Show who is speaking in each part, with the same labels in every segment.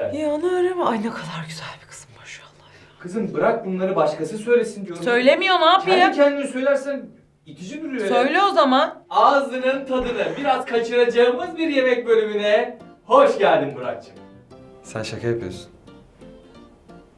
Speaker 1: Evet.
Speaker 2: Yanarım. Ay ne kadar güzel bir kızım maşallah.
Speaker 1: Kızım bırak bunları başkası söylesin diyorum.
Speaker 2: Söylemiyor ne
Speaker 1: Kendi
Speaker 2: yapayım?
Speaker 1: kendine söylersen itici duruyor ya.
Speaker 2: Söyle o zaman.
Speaker 1: Ağzının tadını biraz kaçıracağımız bir yemek bölümüne hoş geldin Burak'cığım.
Speaker 3: Sen şaka yapıyorsun.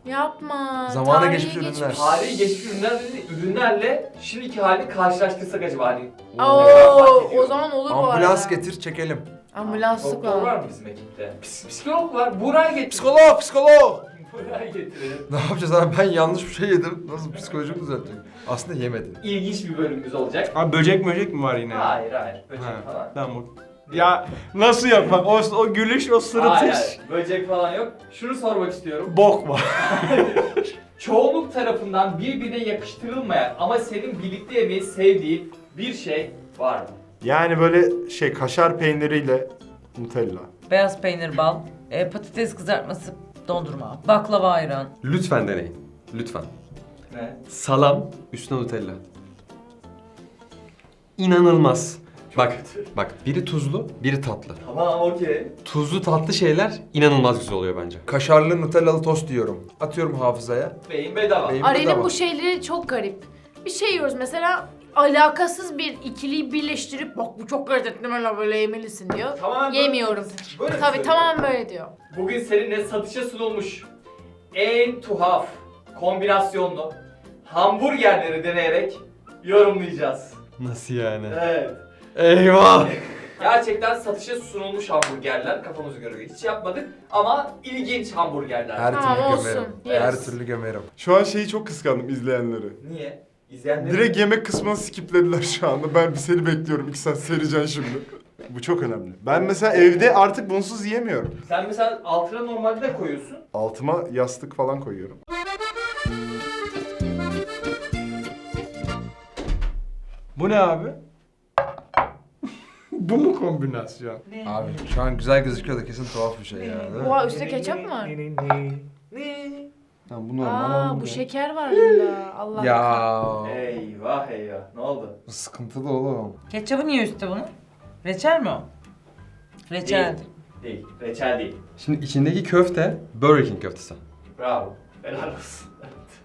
Speaker 4: Yapma.
Speaker 3: Zamana
Speaker 4: tarihi
Speaker 3: geçmiş ürünler.
Speaker 1: Tarihi geçmiş ürünler, ürünlerle şimdiki halini karşılaştırsak acaba hani?
Speaker 4: Oo, o zaman olur bu arada.
Speaker 3: Ambulans getir çekelim.
Speaker 4: Ambulanslık
Speaker 1: Doktor var
Speaker 4: var.
Speaker 1: mı bizim ekipte? Ps- psikolog var. Burak'ı getir.
Speaker 3: Psikolog, psikolog.
Speaker 1: Burak'ı getirelim.
Speaker 3: Ne yapacağız abi ben yanlış bir şey yedim. Nasıl psikolojimi düzeltecek? Aslında yemedin.
Speaker 1: İlginç bir bölümümüz olacak.
Speaker 5: Abi böcek möcek mi var yine?
Speaker 1: Hayır hayır. Böcek
Speaker 5: Ha,
Speaker 1: falan.
Speaker 5: Tamam. Ya nasıl yok bak o, o gülüş o
Speaker 1: Hayır,
Speaker 5: sırıtış.
Speaker 1: hayır. Böcek falan yok. Şunu sormak istiyorum.
Speaker 5: Bok var.
Speaker 1: Çoğunluk tarafından birbirine yakıştırılmayan ama senin birlikte yemeyi sevdiğin bir şey var mı?
Speaker 5: Yani böyle şey kaşar peyniriyle Nutella.
Speaker 2: Beyaz peynir bal, e, patates kızartması, dondurma, baklava ayran.
Speaker 3: Lütfen deneyin. Lütfen.
Speaker 1: Ne?
Speaker 3: Salam üstüne Nutella. İnanılmaz. bak, bak biri tuzlu, biri tatlı.
Speaker 1: Tamam okey.
Speaker 3: Tuzlu tatlı şeyler inanılmaz güzel oluyor bence. Kaşarlı Nutellalı tost diyorum. Atıyorum hafızaya.
Speaker 1: Beyin bedava.
Speaker 3: Beyin-
Speaker 4: Aren'in
Speaker 3: bedava.
Speaker 4: bu şeyleri çok garip. Bir şey yiyoruz mesela alakasız bir ikiliyi birleştirip bak bu çok lezzetli böyle böyle yemelisin diyor.
Speaker 1: Tamamen
Speaker 4: Yemiyorum.
Speaker 1: Böyle mi
Speaker 4: Tabii
Speaker 1: söylüyor?
Speaker 4: tamamen böyle diyor.
Speaker 1: Bugün seninle satışa sunulmuş en tuhaf kombinasyonlu hamburgerleri deneyerek yorumlayacağız.
Speaker 3: Nasıl yani?
Speaker 1: Evet.
Speaker 3: Eyvah!
Speaker 1: Gerçekten satışa sunulmuş hamburgerler kafamıza göre hiç yapmadık ama ilginç hamburgerler.
Speaker 3: Her
Speaker 4: Tamam,
Speaker 3: türlü
Speaker 4: olsun.
Speaker 3: gömerim.
Speaker 4: Yeriz.
Speaker 3: Her türlü gömerim.
Speaker 5: Şu an şeyi çok kıskandım izleyenleri.
Speaker 1: Niye? İzleyenler
Speaker 5: Direkt yemek kısmını skiplediler şu anda. Ben bir seni bekliyorum. İki saat seyredeceksin şimdi. Bu çok önemli. Ben mesela evde artık bunsuz yiyemiyorum.
Speaker 1: Sen mesela altına normalde ne koyuyorsun?
Speaker 5: Altıma yastık falan koyuyorum. Bu ne abi? Bu mu kombinasyon?
Speaker 3: Abi şu an güzel gözüküyor da kesin tuhaf bir şey ya. değil mi?
Speaker 4: Oha üstte ketçap mı var?
Speaker 3: Tamam bu normal
Speaker 4: Aa
Speaker 3: ama
Speaker 4: bu şeker var bunda. Allah
Speaker 3: Ya
Speaker 1: Eyvah eyvah. Ne oldu?
Speaker 3: bu sıkıntılı oğlum.
Speaker 2: Ketçabı niye üstte bunun? Reçel mi o? Reçel.
Speaker 1: Değil. Değil. Reçel değil.
Speaker 3: Şimdi içindeki köfte Burger King köftesi.
Speaker 1: Bravo. Helal olsun.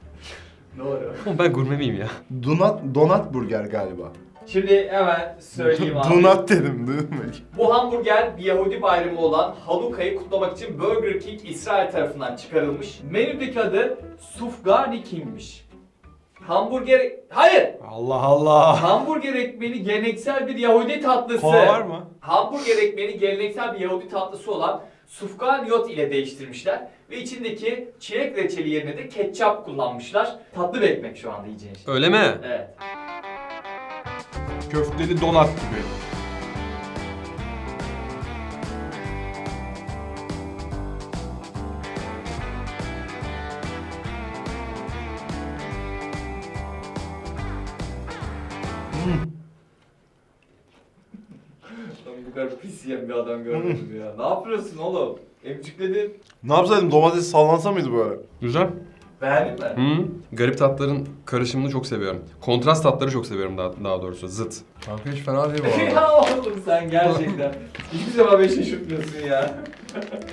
Speaker 1: Doğru.
Speaker 3: Oğlum ben gurme miyim ya?
Speaker 5: Donat, donat burger galiba.
Speaker 1: Şimdi hemen söyleyeyim abi.
Speaker 5: donat dedim mi?
Speaker 1: Bu hamburger bir Yahudi bayramı olan Hanukkah'yı kutlamak için Burger King İsrail tarafından çıkarılmış. Menüdeki adı Sufgani King'miş. Hamburger... Hayır!
Speaker 5: Allah Allah.
Speaker 1: Hamburger ekmeğini geleneksel bir Yahudi tatlısı.
Speaker 5: Kova var mı?
Speaker 1: Hamburger ekmeğini geleneksel bir Yahudi tatlısı olan Sufganiyot ile değiştirmişler. Ve içindeki çilek reçeli yerine de ketçap kullanmışlar. Tatlı bir ekmek şu anda yiyeceğin şey.
Speaker 3: Öyle mi?
Speaker 1: Evet.
Speaker 5: Köfteli donat gibi.
Speaker 1: Ben bu kadar pis yiyen bir adam görmedim ya. Ne yapıyorsun oğlum? Emcikledin.
Speaker 5: Ne yapsaydım domates sallansa mıydı böyle?
Speaker 3: Güzel.
Speaker 1: Beğendin mi?
Speaker 3: Hı. Garip tatların karışımını çok seviyorum. Kontrast tatları çok seviyorum daha, daha doğrusu. Zıt. Kanka hiç fena değil bu
Speaker 1: ya oğlum sen gerçekten. Hiçbir zaman beni şaşırtmıyorsun ya.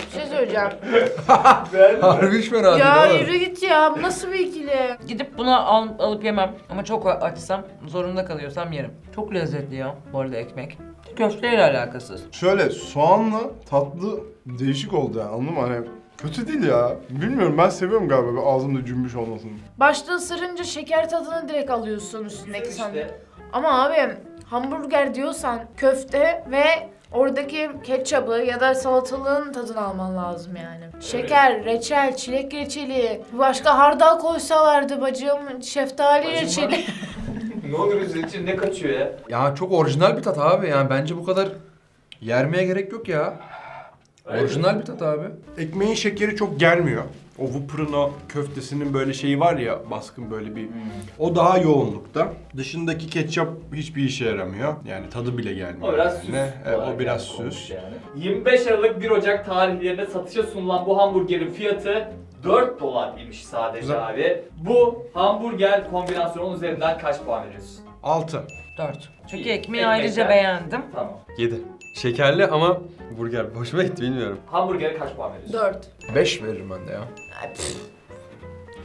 Speaker 4: Bir şey söyleyeceğim.
Speaker 1: Beğendin mi?
Speaker 3: Harbi hiç fena
Speaker 4: ya
Speaker 3: değil
Speaker 4: yürü git ya. Bu nasıl bir ikili?
Speaker 2: Gidip buna al, alıp yemem. Ama çok açsam, zorunda kalıyorsam yerim. Çok lezzetli ya bu arada ekmek. Köfteyle alakasız.
Speaker 5: Şöyle soğanla tatlı değişik oldu yani anladın mı? Hani kötü değil ya. Bilmiyorum ben seviyorum galiba bir ağzımda cümbüş olmasını.
Speaker 4: Başta ısırınca şeker tadını direkt alıyorsun üstündeki
Speaker 1: işte.
Speaker 4: Ama abi hamburger diyorsan köfte ve oradaki ketçabı ya da salatalığın tadını alman lazım yani. Şeker, reçel, çilek reçeli, başka hardal koysalardı bacım, şeftali
Speaker 1: Bacım
Speaker 4: reçeli.
Speaker 1: ne olur için ne kaçıyor ya?
Speaker 3: Ya çok orijinal bir tat abi yani bence bu kadar yermeye gerek yok ya. Orijinal bir tat abi.
Speaker 5: Ekmeğin şekeri çok gelmiyor. O Whopper'ın o köftesinin böyle şeyi var ya baskın böyle bir. O daha yoğunlukta. Dışındaki ketçap hiçbir işe yaramıyor. Yani tadı bile gelmiyor.
Speaker 1: O biraz
Speaker 5: yani.
Speaker 1: süs.
Speaker 5: Evet,
Speaker 1: olarak
Speaker 5: o biraz
Speaker 1: yani olmuş
Speaker 5: süs.
Speaker 1: Yani. 25 Aralık 1 Ocak tarihlerinde satışa sunulan bu hamburgerin fiyatı 4 dolar imiş sadece
Speaker 3: Güzel.
Speaker 1: abi. Bu hamburger kombinasyonun üzerinden kaç puan veriyorsun?
Speaker 5: 6.
Speaker 2: Dört. Çünkü ekmeği
Speaker 1: Ekmekler.
Speaker 2: ayrıca beğendim.
Speaker 1: Tamam.
Speaker 3: 7. Şekerli ama burger. Hoşuma gitti bilmiyorum.
Speaker 1: Hamburger'e kaç puan veriyorsun?
Speaker 4: 4.
Speaker 6: 5 veririm ben de ya.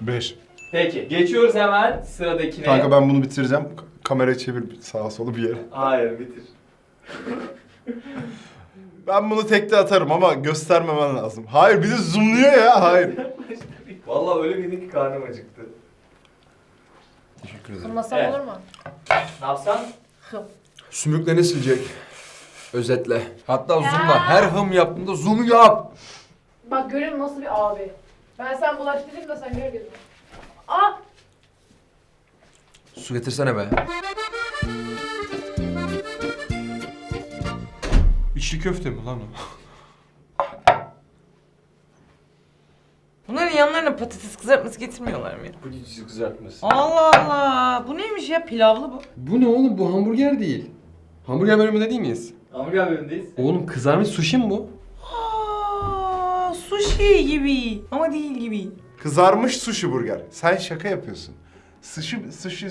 Speaker 5: 5.
Speaker 1: Peki geçiyoruz hemen sıradakine.
Speaker 7: Kanka ben bunu bitireceğim. Kamerayı çevir sağa sola bir yere.
Speaker 1: Hayır bitir.
Speaker 7: Ben bunu tekte atarım ama göstermemen lazım. Hayır bir de zoomluyor ya. Hayır.
Speaker 1: Vallahi öyle bir ki karnım acıktı.
Speaker 6: Teşekkür ederim.
Speaker 4: Kırmasam
Speaker 1: Evet.
Speaker 4: olur mu?
Speaker 1: Ne yapsan?
Speaker 6: Sümüklerini silecek. Özetle. Hatta zoomla. Her hım yaptığında zoom yap.
Speaker 4: Bak görün nasıl bir abi. Ben sen bulaştırayım da sen gör gözünü. Aa!
Speaker 6: Su getirsene be.
Speaker 5: İçli köfte mi lan o?
Speaker 2: Bunların yanlarına patates kızartması getirmiyorlar mı? ya?
Speaker 3: Bu cici kızartması.
Speaker 2: Allah Allah. Bu neymiş ya? Pilavlı bu.
Speaker 3: Bu ne oğlum? Bu hamburger değil. Hamburger bölümünde değil miyiz?
Speaker 1: Hamburger bölümündeyiz.
Speaker 3: Oğlum kızarmış sushi mi bu?
Speaker 2: Aa, sushi gibi. Ama değil gibi.
Speaker 7: Kızarmış sushi burger. Sen şaka yapıyorsun. Sushi, sushi,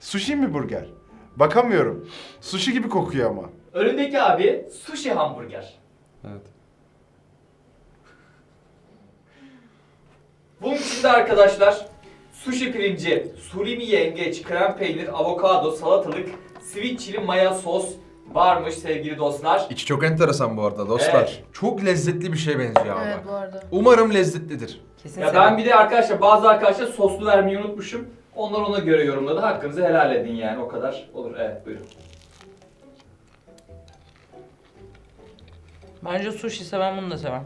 Speaker 7: sushi mi burger? Bakamıyorum. Sushi gibi kokuyor ama.
Speaker 1: Önündeki abi sushi hamburger.
Speaker 3: Evet.
Speaker 1: Bunun içinde arkadaşlar sushi pirinci, surimi yengeç, krem peynir, avokado, salatalık, sweet chili maya sos varmış sevgili dostlar.
Speaker 6: İçi çok enteresan bu arada dostlar.
Speaker 1: Evet.
Speaker 6: Çok lezzetli bir şey benziyor
Speaker 4: Evet
Speaker 6: ama.
Speaker 4: bu arada.
Speaker 6: Umarım lezzetlidir.
Speaker 2: Kesin
Speaker 1: Ya ben bir de arkadaşlar bazı arkadaşlar soslu vermeyi unutmuşum. Onlar ona göre yorumladı. Hakkınızı helal edin yani o kadar olur. Evet buyurun.
Speaker 2: Bence sushi seven bunu da sever.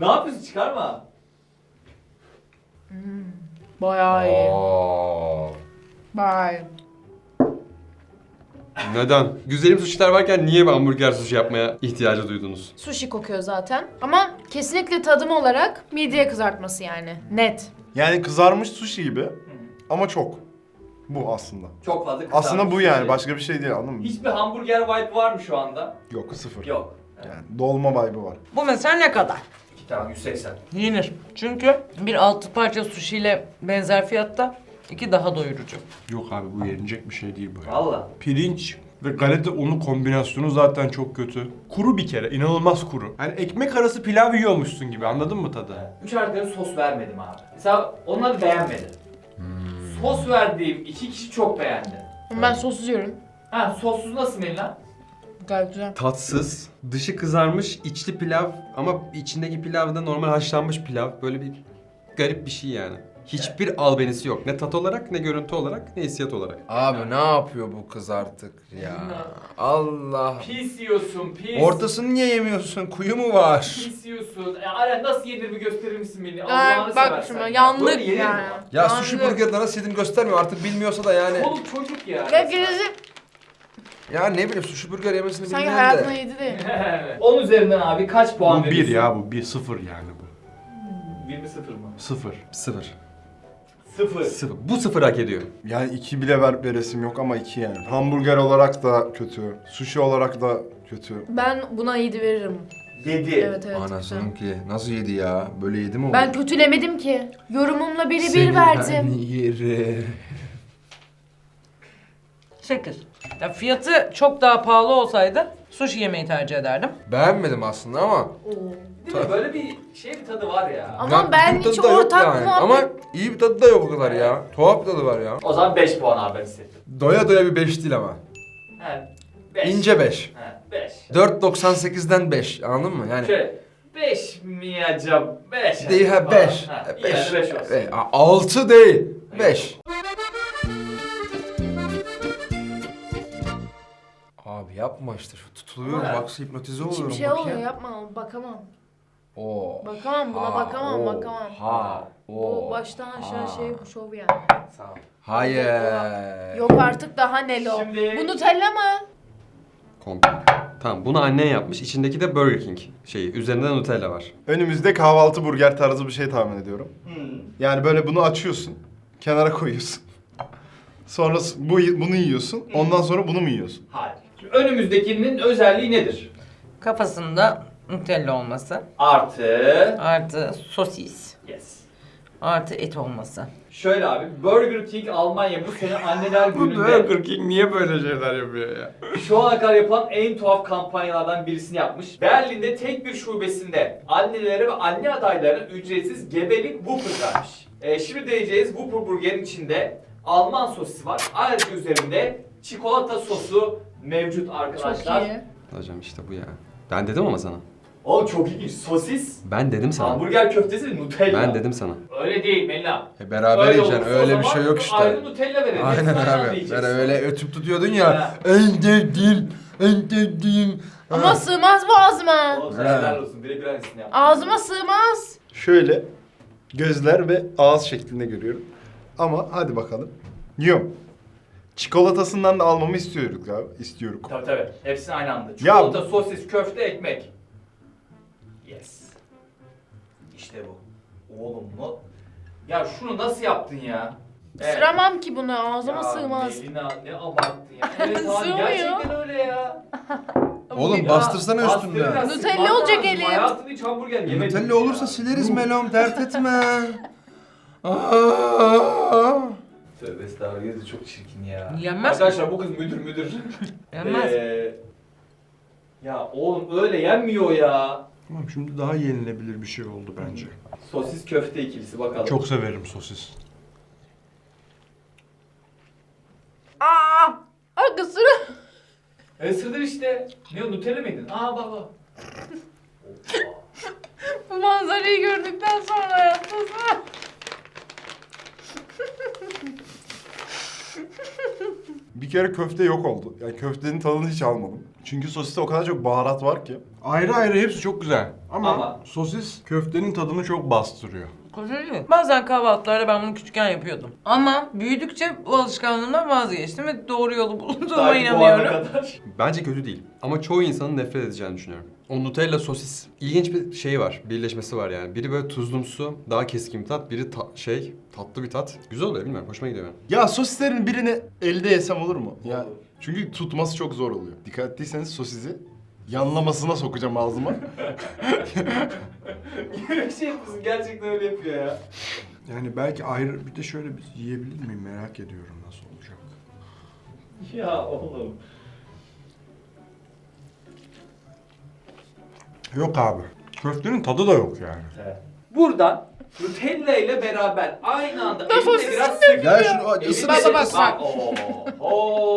Speaker 1: Ne yapıyorsun çıkarma.
Speaker 4: Bayağı iyi.
Speaker 6: Aa.
Speaker 4: Bye.
Speaker 3: Neden? Güzelim sushi'ler varken niye bir hamburger sushi yapmaya ihtiyacı duydunuz?
Speaker 4: Sushi kokuyor zaten. Ama kesinlikle tadım olarak midye kızartması yani. Net.
Speaker 7: Yani kızarmış sushi gibi ama çok. Bu aslında.
Speaker 1: Çok fazla kızarmış
Speaker 7: Aslında bu yani başka bir şey değil anladın mı?
Speaker 1: Hiçbir hamburger vibe var mı şu anda?
Speaker 7: Yok sıfır.
Speaker 1: Yok.
Speaker 7: Yani dolma vibe'ı var.
Speaker 2: Bu mesela ne kadar?
Speaker 1: Tamam 180.
Speaker 2: Yenir. Çünkü bir altı parça sushi ile benzer fiyatta iki daha doyurucu.
Speaker 5: Yok abi bu yenilecek bir şey değil bu ya.
Speaker 1: Valla.
Speaker 5: Pirinç ve galeta unu kombinasyonu zaten çok kötü. Kuru bir kere, inanılmaz kuru. Hani ekmek arası pilav yiyormuşsun gibi anladın mı tadı?
Speaker 1: Üç arkadaşa sos vermedim abi. Mesela onlar beğenmedi. Sos verdiğim iki kişi çok beğendi.
Speaker 4: Ben sossuz yiyorum.
Speaker 1: Ha sossuz nasıl Melina?
Speaker 4: Gayet güzel.
Speaker 3: Tatsız, dışı kızarmış, içli pilav ama içindeki pilav da normal haşlanmış pilav. Böyle bir garip bir şey yani. Hiçbir albenisi yok. Ne tat olarak, ne görüntü olarak, ne hissiyat olarak.
Speaker 6: Abi ne yapıyor bu kız artık ya? Allah.
Speaker 1: Pis yiyorsun pis.
Speaker 6: Ortasını niye yemiyorsun? Kuyu mu var?
Speaker 1: Pis yiyorsun. E, Aren nasıl yenir bir gösterir misin beni?
Speaker 4: Ee,
Speaker 1: Allah'ını
Speaker 4: bak
Speaker 1: seversen
Speaker 4: şuna
Speaker 1: ya.
Speaker 4: yandık
Speaker 1: Böyle yenir mi
Speaker 4: yani.
Speaker 6: Ya sushi
Speaker 4: Yandık.
Speaker 6: burger'da nasıl yediğini göstermiyor artık bilmiyorsa da yani.
Speaker 1: Oğlum çocuk ya.
Speaker 4: Gerisi
Speaker 6: Ya ne bileyim sushi burger yemesini
Speaker 4: sanki
Speaker 6: bilmeyen
Speaker 4: hayatına
Speaker 6: de.
Speaker 4: yedi değil.
Speaker 1: 10 üzerinden abi kaç puan
Speaker 5: Bu bir ya bu, bir sıfır yani bu.
Speaker 1: 1 mi 0 mı?
Speaker 5: Sıfır.
Speaker 3: Sıfır.
Speaker 1: 0.
Speaker 3: Sıfır. Bu sıfır hak ediyor.
Speaker 7: Yani iki bile ver veresim yok ama iki yani. Hamburger olarak da kötü. Sushi olarak da kötü.
Speaker 4: Ben buna 7 veririm.
Speaker 1: 7.
Speaker 4: Evet evet.
Speaker 6: Anasının ki nasıl yedi ya? Böyle yedi mi o?
Speaker 4: Ben kötülemedim ki. Yorumumla biri
Speaker 6: Seni
Speaker 4: bir verdim.
Speaker 6: ben yerim.
Speaker 2: 8. Ya fiyatı çok daha pahalı olsaydı sushi yemeyi tercih ederdim.
Speaker 6: Beğenmedim aslında ama.
Speaker 1: Değil mi? Böyle bir şey bir tadı var ya.
Speaker 4: Ama
Speaker 6: Ya
Speaker 4: ben hiç
Speaker 6: da yok
Speaker 4: ortak
Speaker 6: yani.
Speaker 4: muhabbet-
Speaker 6: Ama iyi bir tadı da yok o kadar ya. Tuhaf bir tadı var ya.
Speaker 1: O zaman 5 puan abi ben hissettim.
Speaker 6: Doya doya bir 5 değil ama.
Speaker 1: He. 5.
Speaker 6: İnce 5.
Speaker 1: He. 5.
Speaker 6: 4.98'den 5 anladın mı? Yani
Speaker 1: Şöyle 5 mi acaba? 5.
Speaker 6: değil ha 5.
Speaker 1: 5. 5 olsun.
Speaker 6: 6 değil. 5. yapma işte şu tutuluyorum
Speaker 1: Ama-
Speaker 6: bak hipnotize oluyorum.
Speaker 4: İçim şey
Speaker 6: bakayım.
Speaker 4: oluyor yapma bakamam.
Speaker 6: Oo.
Speaker 4: Bakamam buna
Speaker 6: Ha,
Speaker 4: bakamam
Speaker 6: oo,
Speaker 4: bakamam.
Speaker 6: Ha.
Speaker 4: Bu
Speaker 6: Oo.
Speaker 4: baştan aşağı
Speaker 6: Ha.
Speaker 4: şey bu şov yani.
Speaker 1: Sağ ol.
Speaker 6: Hayır.
Speaker 4: Yok artık daha nelo.
Speaker 1: Şimdi-
Speaker 4: Bu Nutella mı?
Speaker 3: Komple. Tamam bunu annen yapmış. İçindeki de Burger King şeyi. Üzerinde Nutella var.
Speaker 7: Önümüzde kahvaltı burger tarzı bir şey tahmin ediyorum.
Speaker 1: Hmm.
Speaker 7: Yani böyle bunu açıyorsun. Kenara koyuyorsun. Sonra bu bunu yiyorsun. Ondan sonra bunu mu yiyorsun?
Speaker 1: Hayır. Şimdi önümüzdekinin özelliği nedir?
Speaker 2: Kafasında Nutella olması.
Speaker 1: Artı.
Speaker 2: Artı sosis.
Speaker 1: Yes.
Speaker 2: Artı et olması.
Speaker 1: Şöyle abi Burger King Almanya bu sene anneler
Speaker 5: Bu
Speaker 1: gününde
Speaker 5: Burger King niye böyle şeyler yapıyor ya?
Speaker 1: şu ana kadar yapılan en tuhaf kampanyalardan birisini yapmış. Berlin'de tek bir şubesinde annelere ve anne adaylarına ücretsiz gebelik Whopper vermiş. Ee, şimdi deneyeceğiz Whopper Burger'in içinde Alman sosisi var. Ayrıca üzerinde çikolata sosu mevcut
Speaker 4: Çok
Speaker 1: arkadaşlar.
Speaker 4: iyi.
Speaker 3: Hocam işte bu ya. Ben dedim ama sana.
Speaker 1: Oğlum çok ilginç. Sosis,
Speaker 3: Ben dedim sana.
Speaker 1: hamburger köftesi, Nutella.
Speaker 3: Ben dedim sana.
Speaker 1: Öyle değil Melina.
Speaker 6: E beraber
Speaker 1: Öyle
Speaker 6: yiyeceksin.
Speaker 1: olursa o
Speaker 6: Öyle bir
Speaker 1: zaman
Speaker 6: şey yok işte.
Speaker 1: Ayrı Nutella verelim.
Speaker 6: Aynen
Speaker 1: Hepsini aynı anda
Speaker 6: abi. Ben öyle ötüp tutuyordun ya. En sevdiğim, en sevdiğim.
Speaker 4: Ama sığmaz boğazıma.
Speaker 1: Oğlum sen
Speaker 6: Ha.
Speaker 1: helal olsun. Birebir aynısını yap.
Speaker 4: Ağzıma sığmaz.
Speaker 7: Şöyle gözler ve ağız şeklinde görüyorum. Ama hadi bakalım. Yiyorum. Çikolatasından da almamı istiyoruz galiba. İstiyoruz.
Speaker 1: Tabii tabii. Hepsini aynı anda. Çikolata, sosis, köfte, ekmek. Yes. İşte bu. Oğlum mu? Ya şunu nasıl yaptın ya? Evet.
Speaker 4: Sıramam ki bunu ağzıma
Speaker 1: Ya
Speaker 4: sığmaz.
Speaker 1: Melina ne abarttın ya. Evet abi
Speaker 4: Sığmıyor.
Speaker 1: gerçekten öyle ya.
Speaker 6: Oğlum
Speaker 1: Ya,
Speaker 6: bastırsana
Speaker 1: bastır
Speaker 6: üstünden.
Speaker 1: biraz,
Speaker 4: Nutella
Speaker 1: sıkman
Speaker 4: olacak
Speaker 1: lazım.
Speaker 4: elim.
Speaker 1: Hayatında hiç hamburger yemedin.
Speaker 6: Nutella olursa
Speaker 1: ya.
Speaker 6: sileriz Melom dert etme. Aa.
Speaker 1: Tövbe estağfurullah çok çirkin ya.
Speaker 2: Yenmez
Speaker 1: Arkadaşlar bu kız müdür müdür.
Speaker 2: Yenmez.
Speaker 1: Ee, ya oğlum öyle yenmiyor ya.
Speaker 5: Tamam şimdi daha yenilebilir bir şey oldu bence.
Speaker 1: Sosis köfte ikilisi bakalım.
Speaker 5: Çok severim sosis.
Speaker 4: Aa! Ay ısırı.
Speaker 1: Isırdın işte. Ne o Nutella mıydın? Aa baba.
Speaker 4: Bu manzarayı gördükten sonra yapmasın.
Speaker 7: Bir kere köfte yok oldu. Yani köftenin tadını hiç almadım. Çünkü sosiste o kadar çok baharat var ki.
Speaker 5: Ayrı ayrı hepsi çok güzel. Ama,
Speaker 1: Ama-
Speaker 5: sosis köftenin tadını çok bastırıyor.
Speaker 2: Koşuyor. Bazen kahvaltılarda ben bunu küçükken yapıyordum. Ama büyüdükçe bu alışkanlığımdan vazgeçtim ve doğru yolu bulduğuma
Speaker 1: Sanki bu ana
Speaker 2: inanıyorum.
Speaker 1: kadar.
Speaker 3: Bence kötü değil. Ama çoğu insanın nefret edeceğini düşünüyorum. O Nutella sosis ilginç bir şey var. Birleşmesi var yani. Biri böyle tuzlumsu, daha keskin bir tat. Biri ta- şey, tatlı bir tat. Güzel oluyor bilmiyorum. Hoşuma gidiyor benim.
Speaker 7: Ya sosislerin birini elde yesem olur mu? Ya çünkü tutması çok zor oluyor. Dikkat ettiyseniz sosisi yanlamasına sokacağım ağzıma.
Speaker 1: Şey yapıyorsun. Gerçekten öyle yapıyor ya.
Speaker 5: Yani belki ayrı bir de şöyle bir yiyebilir miyim merak ediyorum nasıl olacak.
Speaker 1: Ya oğlum.
Speaker 5: Yok abi. Köftenin tadı da yok yani.
Speaker 1: Evet. Buradan Nutella ile beraber aynı anda elinde biraz sık.
Speaker 6: Gel şunu
Speaker 1: Elinde
Speaker 6: ısır
Speaker 4: Bak, bak,
Speaker 6: ısır.
Speaker 4: bak.
Speaker 1: Oo.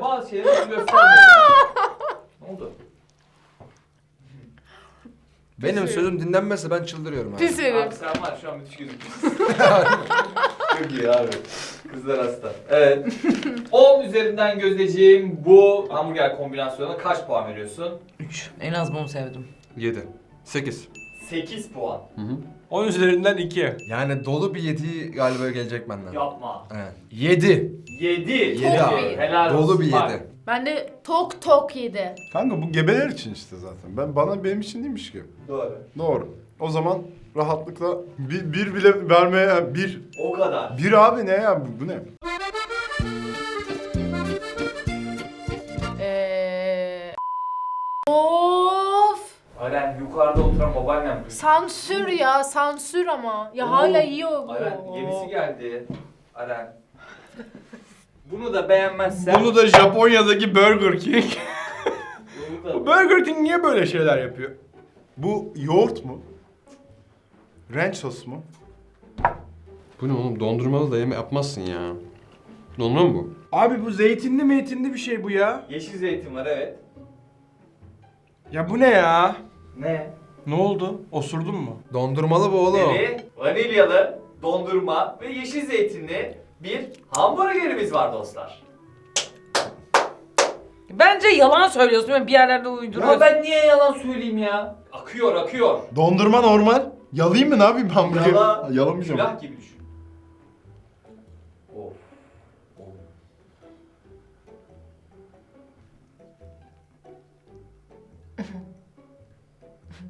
Speaker 1: Bazı şeyleri göstermiyor. Oldu?
Speaker 6: Benim sözüm dinlenmezse ben çıldırıyorum abi.
Speaker 4: Pis
Speaker 1: Abi
Speaker 4: herif.
Speaker 1: sen var şu an müthiş gözüküyorsun. Çok iyi abi. Kızlar hasta. Evet. 10 üzerinden gözdeciğim bu hamburger kombinasyonuna kaç puan veriyorsun?
Speaker 2: 3. En az bunu sevdim.
Speaker 3: 7. 8.
Speaker 1: 8 puan.
Speaker 3: Hı hı.
Speaker 5: 10 üzerinden 2.
Speaker 6: Yani dolu bir yedi galiba gelecek benden.
Speaker 1: Yapma.
Speaker 6: Evet. Yedi.
Speaker 1: 7.
Speaker 6: Yedi
Speaker 4: abi.
Speaker 1: Helal olsun.
Speaker 6: Dolu bir
Speaker 1: Bak,
Speaker 6: yedi.
Speaker 4: Ben de tok tok yedi.
Speaker 7: Kanka bu gebeler için işte zaten. Ben bana benim için değilmiş ki.
Speaker 1: Doğru.
Speaker 7: Doğru. O zaman rahatlıkla bir, bir bile vermeye bir
Speaker 1: O kadar.
Speaker 7: bir abi ne ya bu, bu ne?
Speaker 1: Aren yukarıda oturan babaannem.
Speaker 4: Sansür ya, sansür ama. Ya
Speaker 1: Oo.
Speaker 4: hala yiyor bu.
Speaker 1: Aren yenisi geldi. Aren. Bunu da beğenmezsen.
Speaker 5: Bunu da Japonya'daki Burger King.
Speaker 1: Bunu da-
Speaker 5: Bu Burger King niye böyle şeyler yapıyor?
Speaker 7: Bu yoğurt mu? Ranch sos mu?
Speaker 3: Bu ne oğlum? Dondurmalı da yeme yapmazsın ya. Dondurma mı bu?
Speaker 5: Abi bu zeytinli meytinli bir şey bu ya.
Speaker 1: Yeşil zeytin var evet.
Speaker 5: Ya bu ne ya?
Speaker 1: Ne?
Speaker 5: Ne oldu? Osurdun mu?
Speaker 6: Dondurmalı bu oğlum.
Speaker 1: Neli, vanilyalı, dondurma ve yeşil zeytinli bir hamburgerimiz var dostlar.
Speaker 2: Bence yalan söylüyorsun ve bir yerlerde
Speaker 1: Ya
Speaker 2: uyduruyorsun.
Speaker 1: ben niye yalan söyleyeyim ya? Akıyor akıyor.
Speaker 7: Dondurma normal. Yalayayım mı ne yapayım hamburger?
Speaker 1: Yala,
Speaker 7: Yalamayacağım.
Speaker 1: Külah gibi düşün.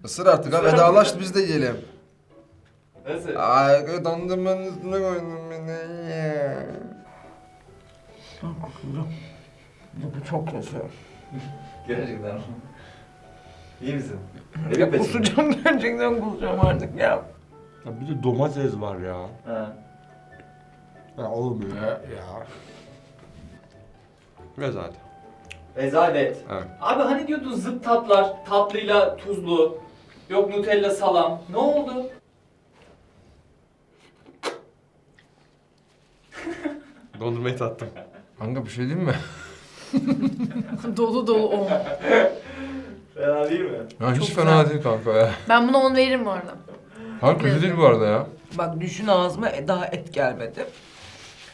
Speaker 6: Isır artık ha vedalaş biz de yiyelim.
Speaker 1: Nasıl?
Speaker 6: Ay dondurmanın üstüne koydum beni. ya.
Speaker 2: Bu çok kötü.
Speaker 1: Gerçekten. İyi misin?
Speaker 2: Ya kusacağım gerçekten kusacağım artık ya.
Speaker 5: Ya bir de domates var ya.
Speaker 1: Ha.
Speaker 5: Ya olmuyor ya. ya.
Speaker 3: Rezalet.
Speaker 1: Rezalet.
Speaker 3: Evet.
Speaker 1: Abi hani diyordun zıt tatlar, tatlıyla tuzlu, yok Nutella salam. Ne oldu?
Speaker 3: Dondurmayı tattım.
Speaker 6: Kanka bir şey diyeyim mi?
Speaker 4: dolu dolu on.
Speaker 1: Fena değil mi?
Speaker 6: Ya hiç
Speaker 4: Çok
Speaker 6: fena
Speaker 4: güzel.
Speaker 6: değil kanka ya.
Speaker 4: Ben buna 10 veririm bu arada.
Speaker 6: Kanka kötü değil bu arada ya.
Speaker 2: Bak düşün ağzıma e, daha et gelmedi.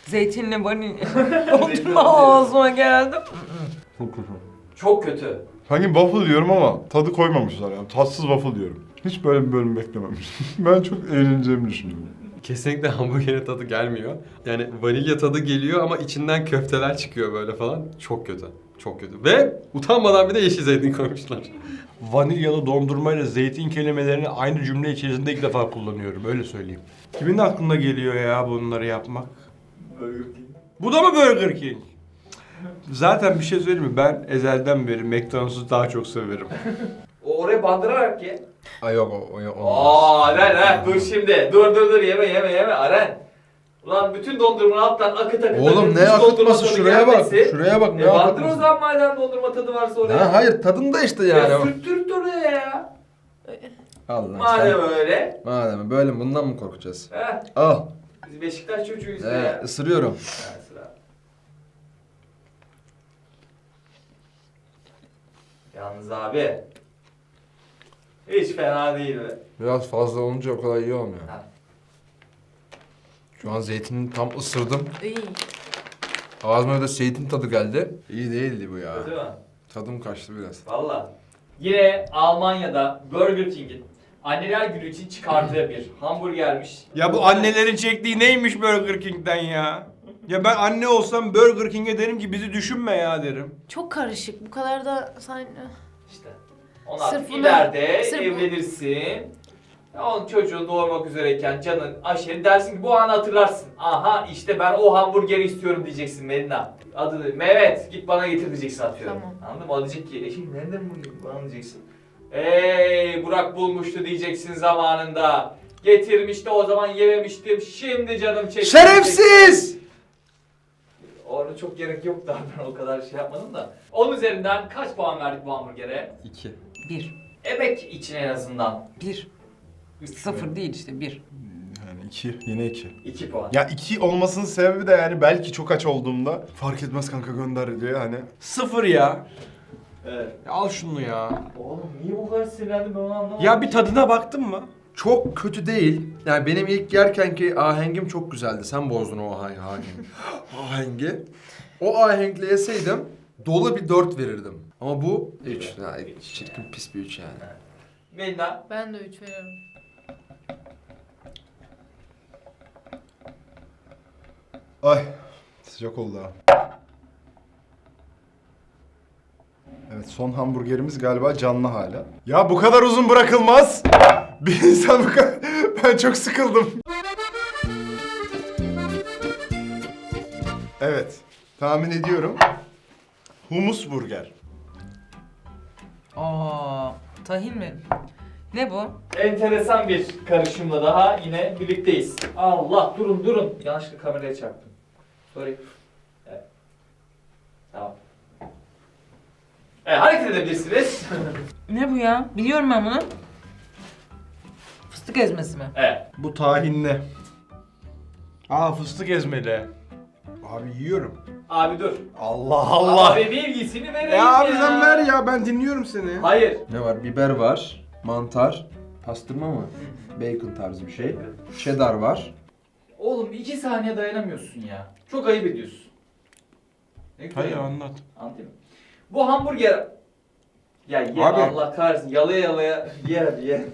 Speaker 2: Zeytinli vanilya dondurma ağzıma geldi.
Speaker 5: Çok kötü.
Speaker 1: Çok kötü.
Speaker 7: Sanki waffle diyorum ama tadı koymamışlar yani. Tatsız waffle diyorum. Hiç böyle bir bölüm beklememiştim. ben çok eğleneceğimi düşünüyorum.
Speaker 3: Kesinlikle hamburgerin tadı gelmiyor. Yani vanilya tadı geliyor ama içinden köfteler çıkıyor böyle falan. Çok kötü. Çok kötü. Ve utanmadan bir de yeşil zeytin koymuşlar.
Speaker 5: Vanilyalı dondurmayla zeytin kelimelerini aynı cümle içerisinde ilk defa kullanıyorum öyle söyleyeyim. Kimin aklına geliyor ya bunları yapmak? Bu da mı Burger King? Zaten bir şey söyleyeyim mi? Ben ezelden beri McDonald's'ı daha çok severim.
Speaker 1: O oraya bandırarak ye.
Speaker 6: Ay yok o, o, o olmaz.
Speaker 1: Aa Aren ha dur şimdi. Dur dur dur yeme yeme yeme Aren. Ulan bütün dondurmanı alttan akıt akıt
Speaker 6: Oğlum
Speaker 1: akıt,
Speaker 6: ne
Speaker 1: hiç dondurma
Speaker 6: akıtması
Speaker 1: tadı
Speaker 6: şuraya bak.
Speaker 1: gelmesi.
Speaker 6: Şuraya bak ne
Speaker 1: E bandır o
Speaker 6: akıtması.
Speaker 1: zaman madem dondurma tadı varsa oraya.
Speaker 6: Ha, hayır tadında işte
Speaker 1: Ya
Speaker 6: yani.
Speaker 1: sürttürt oraya ya.
Speaker 6: Allah
Speaker 1: Madem
Speaker 6: sen.
Speaker 1: öyle.
Speaker 6: Madem böyle bundan mı korkacağız?
Speaker 1: Heh,
Speaker 6: Al.
Speaker 1: biz Beşiktaş çocuğuyuz be
Speaker 6: Ee,
Speaker 1: ya.
Speaker 6: ısırıyorum.
Speaker 1: Ha, sıra. Yalnız abi. Hiç fena değil be.
Speaker 6: Biraz fazla olunca o kadar iyi olmuyor.
Speaker 1: Ha.
Speaker 6: Şu an zeytinin tam ısırdım.
Speaker 4: İyi.
Speaker 6: Ağzıma da zeytin tadı geldi. İyi değildi bu ya.
Speaker 1: Değil mi?
Speaker 6: Tadım kaçtı biraz.
Speaker 1: Valla. Yine Almanya'da Burger King'in anneler günü için çıkardığı bir hamburgermiş.
Speaker 5: Ya bu annelerin çektiği neymiş Burger King'den ya? Ya ben anne olsam Burger King'e derim ki bizi düşünme ya derim.
Speaker 4: Çok karışık. Bu kadar da sen...
Speaker 1: İşte. Onlar
Speaker 4: Sırf bunu-
Speaker 1: ileride
Speaker 4: sırf bu-
Speaker 1: evlenirsin. Ya Onun çocuğun doğurmak üzereyken canın aşeri dersin ki bu anı hatırlarsın. Aha işte ben o hamburgeri istiyorum diyeceksin Melina. Adı Mehmet git bana getir diyeceksin atıyorum.
Speaker 4: Tamam.
Speaker 1: Anladın mı? O diyecek ki eşim nereden bu bana diyeceksin. Ey Burak bulmuştu diyeceksin zamanında. Getirmişti o zaman yememiştim. Şimdi canım çekti.
Speaker 6: Şerefsiz!
Speaker 1: Orada çok gerek yok daha ben o kadar şey yapmadım da. 10 üzerinden kaç puan verdik bu hamburgere?
Speaker 3: 2.
Speaker 2: Bir.
Speaker 1: Emek için en azından.
Speaker 2: Bir. Sıfır değil işte bir.
Speaker 7: Yani iki, yine iki.
Speaker 1: 2 puan.
Speaker 7: Ya iki olmasının sebebi de yani belki çok aç olduğumda fark etmez kanka gönder diye hani.
Speaker 5: Sıfır ya.
Speaker 1: Evet.
Speaker 5: Ya al şunu ya.
Speaker 1: Oğlum niye bu kadar sinirlendim ben onu anlamadım.
Speaker 5: Ya bir tadına baktın mı?
Speaker 6: Çok kötü değil. Yani benim ilk yerkenki ahengim çok güzeldi. Sen bozdun o ah- ahengi. ahengi. O ahenkle yeseydim dolu bir 4 verirdim. Ama bu 3. Ya, çirkin pis bir 3 yani.
Speaker 1: Melina.
Speaker 4: Ben de 3 veririm.
Speaker 7: Ay sıcak oldu ha. Evet son hamburgerimiz galiba canlı hala. Ya bu kadar uzun bırakılmaz. Bir insan bu kadar... Ben çok sıkıldım. Evet. Tahmin ediyorum. Humus burger.
Speaker 2: Aa, tahin mi? Ne bu?
Speaker 1: Enteresan bir karışımla daha yine birlikteyiz. Allah durun durun. Yanlışlıkla kameraya çarptım. Sorry. Evet. Tamam. Evet hareket edebilirsiniz.
Speaker 2: Ne bu ya? Biliyorum ben bunu. Fıstık ezmesi mi?
Speaker 1: evet.
Speaker 5: Bu tahinli. Aa fıstık ezmeli. Abi yiyorum.
Speaker 1: Abi dur.
Speaker 5: Allah Allah.
Speaker 1: Abi bilgisini vereyim
Speaker 5: Ya abi sen ver ya ben dinliyorum seni.
Speaker 1: Hayır.
Speaker 6: Ne var? Biber var. Mantar. Pastırma mı? Bacon tarzı bir şey. Cheddar var.
Speaker 1: Oğlum iki saniye dayanamıyorsun ya. Çok ayıp ediyorsun. Ne güzel.
Speaker 5: Hayır anlat.
Speaker 1: Mı? Bu hamburger... Ya ye
Speaker 5: Abi.
Speaker 1: Allah kahretsin. Yalaya yalaya ye ye.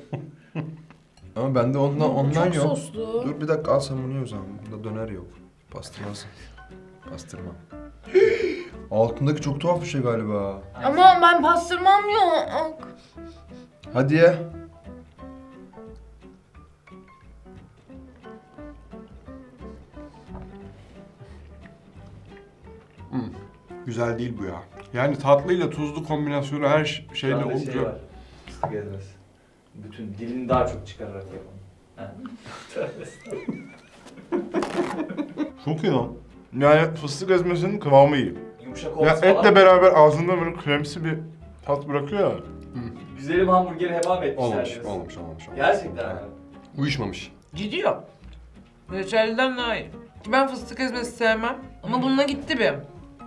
Speaker 6: Ama bende ondan ondan
Speaker 4: çok
Speaker 6: yok.
Speaker 4: soslu.
Speaker 6: Dur bir dakika al sen bunu ye o zaman. Bunda döner yok. Pastırması. Pastırma. Altındaki çok tuhaf bir şey galiba.
Speaker 4: Ama ben pastırmam yok.
Speaker 6: Hadi ye.
Speaker 5: Güzel değil bu ya. Yani tatlıyla tuzlu kombinasyonu her ş- şeyde
Speaker 1: Şu anda
Speaker 5: olunca.
Speaker 1: şey var. Fıstık ezmesi. Bütün dilini daha çok çıkararak yapalım.
Speaker 7: Çok iyi lan. Yani fıstık ezmesinin kıvamı iyi.
Speaker 1: Yumuşak
Speaker 7: Ya
Speaker 1: olması
Speaker 7: etle beraber ağzında böyle kremsi bir tat bırakıyor ya.
Speaker 1: Güzelim hamburgeri heba mı etmişler
Speaker 3: Olmamış,
Speaker 1: diyorsun?
Speaker 3: olmamış, olmamış. olmamış.
Speaker 1: Gerçekten mi?
Speaker 3: Uyuşmamış.
Speaker 2: Gidiyor. Reçelden daha iyi. Ben fıstık ezmesi sevmem ama bununla gitti bir.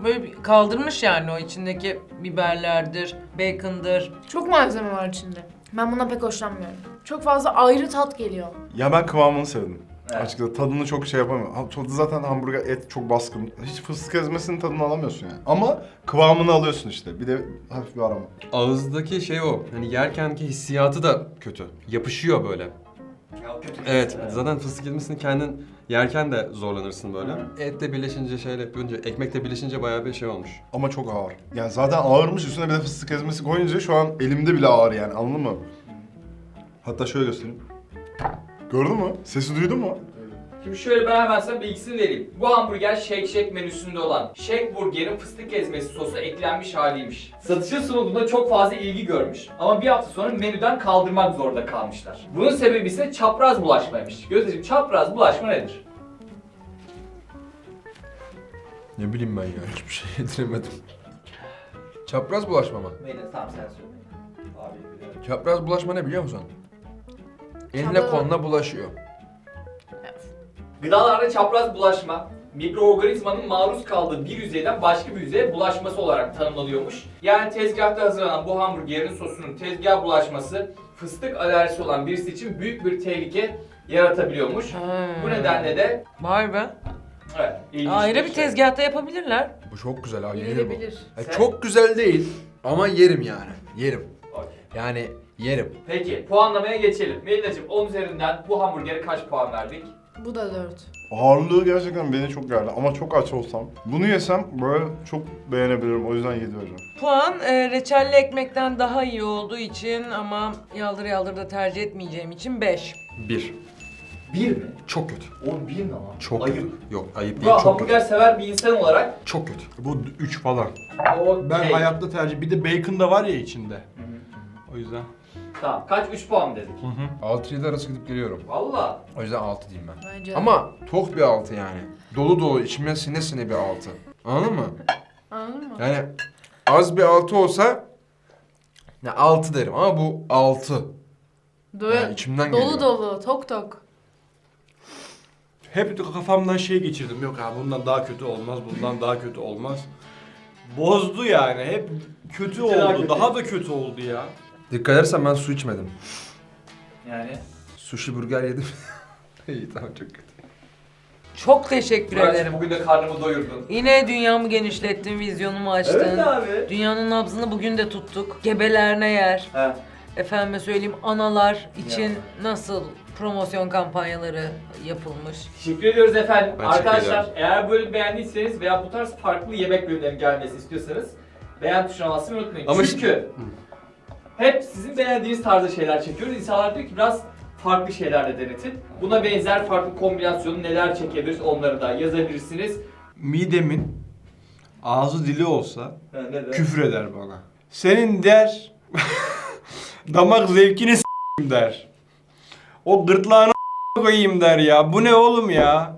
Speaker 2: Böyle bir kaldırmış yani o içindeki biberlerdir, bacon'dır.
Speaker 4: Çok malzeme var içinde. Ben buna pek hoşlanmıyorum. Çok fazla ayrı tat geliyor.
Speaker 7: Ya ben kıvamını sevdim.
Speaker 1: Evet.
Speaker 7: Açıkçası tadını çok şey yapamıyorum. Ha, Tadı zaten hamburger et çok baskın. Hiç fıstık ezmesinin tadını alamıyorsun yani. Ama kıvamını alıyorsun işte. Bir de hafif bir aroma.
Speaker 3: Ağızdaki şey o. Hani yerkenki hissiyatı da kötü. Yapışıyor böyle.
Speaker 1: Ya kötü.
Speaker 3: Evet, zaten fıstık ezmesini kendin yerken de zorlanırsın böyle. Etle birleşince şeyle yapınca, ekmekle birleşince bayağı bir şey olmuş.
Speaker 7: Ama çok ağır. Yani zaten ağırmış üstüne bir de fıstık ezmesi koyunca şu an elimde bile ağır yani anladın mı? Hatta şöyle göstereyim. Gördün mü? Sesi duydun mu?
Speaker 1: Şimdi şöyle ben hemen sana bilgisini vereyim. Bu hamburger Shake Shack menüsünde olan Shake Burger'in fıstık ezmesi sosu eklenmiş haliymiş. Satışa sunulduğunda çok fazla ilgi görmüş ama bir hafta sonra menüden kaldırmak zorunda kalmışlar. Bunun sebebi ise çapraz bulaşmaymış. Gözdeciğim çapraz bulaşma nedir?
Speaker 6: Ne bileyim ben ya hiçbir şey yediremedim. Çapraz bulaşma mı?
Speaker 1: Neydi? Tamam sen söyle. Abi.
Speaker 6: Çapraz bulaşma ne biliyor musun? Eline
Speaker 4: Çapraz-
Speaker 6: koluna bulaşıyor.
Speaker 1: Gıdalarda çapraz bulaşma, mikroorganizmanın maruz kaldığı bir yüzeyden başka bir yüzeye bulaşması olarak tanımlanıyormuş. Yani tezgahta hazırlanan bu hamburgerin sosunun tezgaha bulaşması fıstık alerjisi olan birisi için büyük bir tehlike yaratabiliyormuş. Bu nedenle de
Speaker 2: Vay be.
Speaker 1: evet, ilginç
Speaker 2: Ayrı bir
Speaker 1: şey.
Speaker 2: tezgahta yapabilirler.
Speaker 6: Bu çok güzel abi yenir bu. Ya
Speaker 1: Sen-
Speaker 6: çok güzel değil ama yerim yani. Yerim.
Speaker 1: Okey.
Speaker 6: Yani yerim.
Speaker 1: Peki puanlamaya geçelim. Melina'cığım 10 üzerinden bu hamburgere kaç puan verdik?
Speaker 4: Bu da 4.
Speaker 7: Ağırlığı gerçekten beni çok gerdi ama çok aç olsam. Bunu yesem böyle çok beğenebilirim o yüzden 7 vereceğim.
Speaker 2: Puan e, reçelli ekmekten daha iyi olduğu için ama yaldır yaldır da tercih etmeyeceğim için 5.
Speaker 3: Bir.
Speaker 1: 1 mi?
Speaker 3: Çok kötü.
Speaker 1: Oğlum 1 ne lan?
Speaker 3: Çok
Speaker 1: Ayıp.
Speaker 3: kötü. Yok ayıp
Speaker 1: Bu
Speaker 3: değil, çok
Speaker 1: hamburger
Speaker 3: kötü.
Speaker 1: sever bir insan olarak
Speaker 3: Çok kötü.
Speaker 5: Bu 3 falan.
Speaker 1: okey.
Speaker 5: Ben hayatta tercih. Bir de bacon da var ya içinde. O yüzden.
Speaker 1: Tamı Kaç? 3 puan dedik?
Speaker 6: 6-7 arası gidip geliyorum.
Speaker 1: Valla.
Speaker 6: O yüzden 6 diyeyim ben.
Speaker 4: Bence.
Speaker 6: Ama tok bir 6 yani. Dolu dolu içime sine sine bir 6. Anladın mı?
Speaker 4: Anladın mı?
Speaker 6: Yani az bir 6 olsa ne 6 derim ama bu 6.
Speaker 4: Dolu,
Speaker 6: Yani içimden
Speaker 4: dolu
Speaker 6: geliyor.
Speaker 4: dolu, tok tok.
Speaker 5: Hep kafamdan şey geçirdim. Yok abi bundan daha kötü olmaz, bundan daha kötü olmaz. Bozdu yani. Hep kötü oldu.
Speaker 1: kötü.
Speaker 5: Daha da kötü oldu ya.
Speaker 6: Dikkat edersen ben su içmedim.
Speaker 1: Yani.
Speaker 6: Sushi burger yedim. İyi tamam çok kötü.
Speaker 2: Çok teşekkür ederim.
Speaker 1: bugün de karnımı doyurdun.
Speaker 2: Yine dünyamı genişlettin, vizyonumu açtın.
Speaker 1: Evet abi.
Speaker 2: Dünyanın nabzını bugün de tuttuk. Gebeler ne yer?
Speaker 1: He.
Speaker 2: Efendime söyleyeyim analar için
Speaker 1: Ya.
Speaker 2: nasıl promosyon kampanyaları yapılmış.
Speaker 1: Teşekkür ediyoruz efendim.
Speaker 3: Ben teşekkür
Speaker 1: Arkadaşlar
Speaker 3: ederim.
Speaker 1: eğer böyle beğendiyseniz veya bu tarz farklı yemek bölümlerinin gelmesini istiyorsanız beğen tuşuna basmayı unutmayın.
Speaker 3: Ama
Speaker 1: Çünkü hep sizin beğendiğiniz tarzda şeyler çekiyoruz. İnsanlar diyor ki biraz farklı şeyler de denetin. Buna benzer farklı kombinasyonu neler çekebiliriz onları da yazabilirsiniz.
Speaker 5: Midemin ağzı dili olsa
Speaker 1: Ha, ne de?
Speaker 5: küfür eder bana. Senin der damak zevkini der. O gırtlağını koyayım der ya. Bu ne oğlum ya?